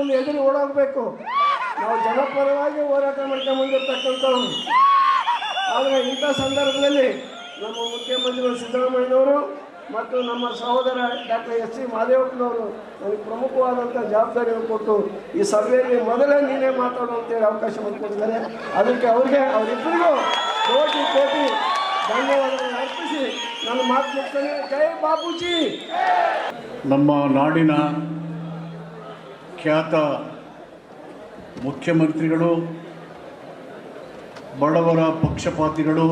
ನಮ್ಮನ್ನು ಎದುರು ಓಡೋಗ್ಬೇಕು ನಾವು ಜನಪರವಾಗಿ ಹೋರಾಟ ಮಾಡ್ಕೊಂಡು ಆದರೆ ಇಂಥ ಸಂದರ್ಭದಲ್ಲಿ ನಮ್ಮ ಮುಖ್ಯಮಂತ್ರಿಗಳು ಸಿದ್ದರಾಮಯ್ಯನವರು ಮತ್ತು ನಮ್ಮ ಸಹೋದರ ಡಾಕ್ಟರ್ ಎಸ್ ಸಿ ಮಾದೇವಪ್ಪನವರು ನನಗೆ ಪ್ರಮುಖವಾದಂಥ ಜವಾಬ್ದಾರಿಯನ್ನು ಕೊಟ್ಟು ಈ ಸಭೆಯಲ್ಲಿ ಮೊದಲೇ ನೀನೇ ಮಾತಾಡು ಅಂತೇಳಿ ಅವಕಾಶ ಮಾಡಿಕೊಟ್ಟಿದ್ದಾರೆ. ಅದಕ್ಕೆ ಅವ್ರಿಗೆ, ಅವರಿಬ್ಬರಿಗೂ ಕೋಟಿ ಕೋಟಿ ಧನ್ಯವಾದಗಳನ್ನು ಅರ್ಪಿಸಿ ನನ್ನ ಮಾತು ಜೈ ಬಾಬೂಜಿ! ನಮ್ಮ ನಾಡಿನ ಖ್ಯಾತ ಮುಖ್ಯಮಂತ್ರಿಗಳು, ಬಡವರ ಪಕ್ಷಪಾತಿಗಳು,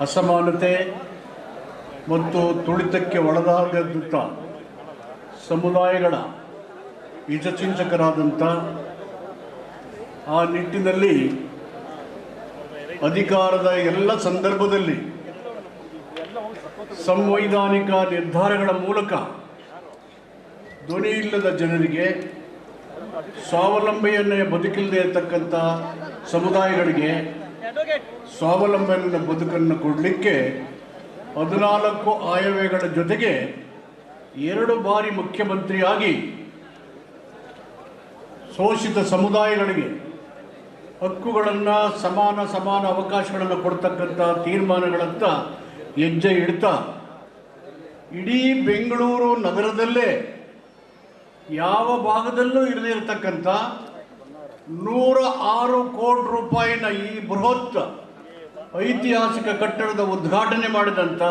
ಅಸಮಾನತೆ ಮತ್ತು ತುಳಿತಕ್ಕೆ ಒಳಗಾಗದಂಥ ಸಮುದಾಯಗಳ ಹಿತಚಿಂತಕರಾದಂಥ ಆ ನಿಟ್ಟಿನಲ್ಲಿ ಅಧಿಕಾರದ ಎಲ್ಲ ಸಂದರ್ಭದಲ್ಲಿ ಸಂವೈಧಾನಿಕ ನಿರ್ಧಾರಗಳ ಮೂಲಕ ಧ್ವನಿ ಇಲ್ಲದ ಜನರಿಗೆ ಸ್ವಾವಲಂಬಿಯನ್ನೇ ಬದುಕಿಲ್ಲದೆ ಇರತಕ್ಕಂಥ ಸಮುದಾಯಗಳಿಗೆ ಸ್ವಾವಲಂಬನ ಬದುಕನ್ನು ಕೊಡಲಿಕ್ಕೆ ಹದಿನಾಲ್ಕು ಆಯವ್ಯಗಳ ಜೊತೆಗೆ ಎರಡು ಬಾರಿ ಮುಖ್ಯಮಂತ್ರಿಯಾಗಿ ಶೋಷಿತ ಸಮುದಾಯಗಳಿಗೆ ಹಕ್ಕುಗಳನ್ನು ಸಮಾನ ಸಮಾನ ಅವಕಾಶಗಳನ್ನು ಕೊಡ್ತಕ್ಕಂಥ ತೀರ್ಮಾನಗಳತ್ತ ಹೆಜ್ಜೆ ಇಡ್ತಾ ಇಡೀ ಬೆಂಗಳೂರು ನಗರದಲ್ಲೇ ಯಾವ ಭಾಗದಲ್ಲೂ ಇರದೇ ಇರತಕ್ಕಂಥ ನೂರ ಆರು ಕೋಟಿ ರೂಪಾಯಿನ ಈ ಬೃಹತ್ ಐತಿಹಾಸಿಕ ಕಟ್ಟಡದ ಉದ್ಘಾಟನೆ ಮಾಡಿದಂಥ